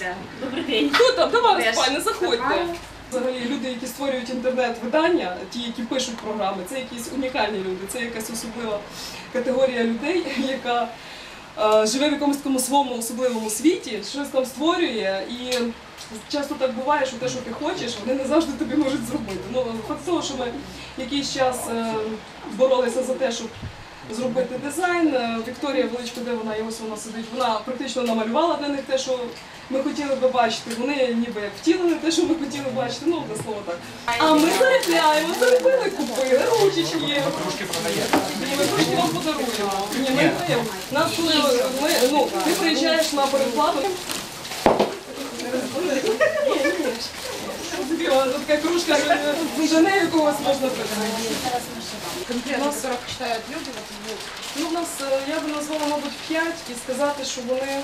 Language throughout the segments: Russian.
Настя, добрий день. Хто там? До вас, Теж. пане, заходьте. Ага. Взагалі люди, які створюють інтернет-видання, ті, які пишуть програми, це якісь унікальні люди, це якась особлива категорія людей, яка е, живе в якомусь такому своєму особливому світі, щось там створює, і часто так буває, що те, що ти хочеш, вони не завжди тобі можуть зробити. Ну, факт того, що ми якийсь час е, боролися за те, щоб зробити дизайн. Е, Вікторія Величко, де вона, і ось вона сидить, вона практично намалювала для них те, що ми хотіли би бачити. Вони ніби втілили те, що ми хотіли бачити, ну одне слово так. А ми заробляємо, заробили, купили, ручечки. Трошки продаєте. Ні, ми трошки вам подаруємо. Ні, ми даємо. Нас коли ми, ну, ти приїжджаєш на перекладу Тобі о, така кружка вже не якогось можна пити. конкретно, которых читают люди, вот, вот. Ну, у нас, е, я би назвала, мабуть, 5 і сказати, що вони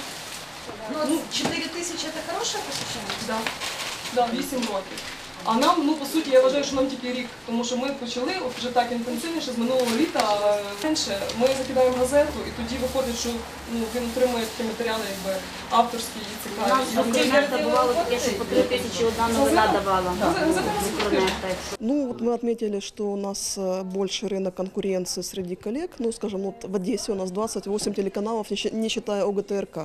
Ну, 4 тысячи это хорошее посещение? Да. Да, 8 років. А нам, ну по суті, я вважаю, що нам тільки рік, тому що ми почали от вже так інтенсивніше з минулого літа. а Менше ми закидаємо газету, і тоді виходить, що ну він отримує такі матеріали, якби авторські і У цікаві. нас І в вони- Укрнефта бувало таке, що по три тисячі одна новина давала. Газета з Укрнефта. якщо Ну, вот мы отметили, что у нас э, больше рынок конкуренции среди коллег. Ну, скажем, вот в Одессе у нас 28 телеканалов, не щи- не считая ОГТРК.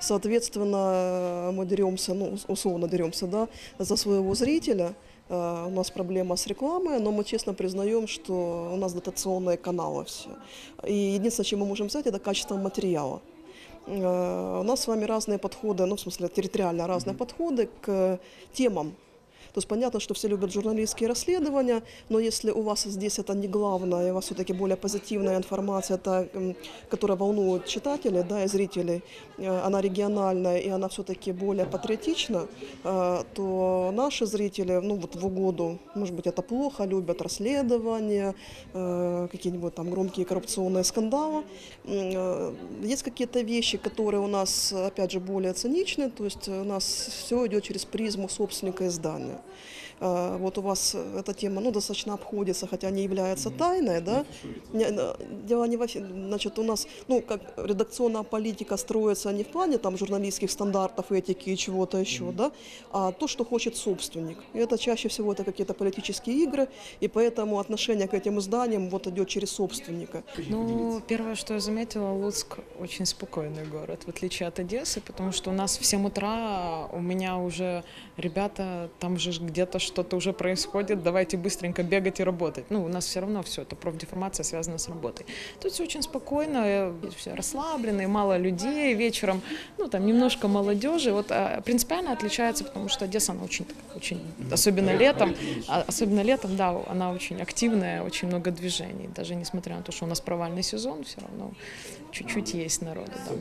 Соответственно, э, мы деремся, ну, ус- условно деремся, да, за своего зрителя. Э, У нас проблема с рекламой, но мы честно признаем, что у нас дотационные каналы все. И единственное, чем мы можем взять, это качество материала. Э, У нас с вами разные подходы, ну, в смысле, территориально разные подходы к темам. То есть понятно, что все любят журналистские расследования, но если у вас здесь это не главное, у вас все-таки более позитивная информация, та, которая волнует читателей да, и зрителей, э, она региональная и она все-таки более патриотична, э, то наши зрители, ну вот в угоду, может быть, это плохо, любят расследования, э, какие-нибудь там громкие коррупционные скандалы. Есть какие-то вещи, которые у нас, опять же, более циничны, то есть у нас все идет через призму собственника издания. А, Вот у вас э, эта тема ну, достаточно обходится, хотя не является тайной. Да? Не- э, Дело не во. Значит, у нас ну, как редакционная политика строится не в плане там, журналистских стандартов, этики и чего-то еще, да? а то, что хочет собственник. И это чаще всего это какие-то политические игры, и поэтому отношение к этим изданиям вот идет через собственника. Ну, первое, что я заметила, Луцк очень спокойный город, в отличие от Одессы, потому что у нас в 7 утра у меня уже ребята, там же где-то что-то уже происходит, давайте быстренько бегать и работать. Ну, у нас все равно все, это профдеформация связана с работой. Тут все очень спокойно, э, все расслабленные, мало людей вечером, ну, там немножко молодежи. Вот а, принципиально отличается, потому что Одесса, она очень, очень особенно летом, а, особенно летом, да, она очень активная, очень много движений. Даже несмотря на то, что у нас провальный сезон, все равно чуть-чуть есть народу. Да.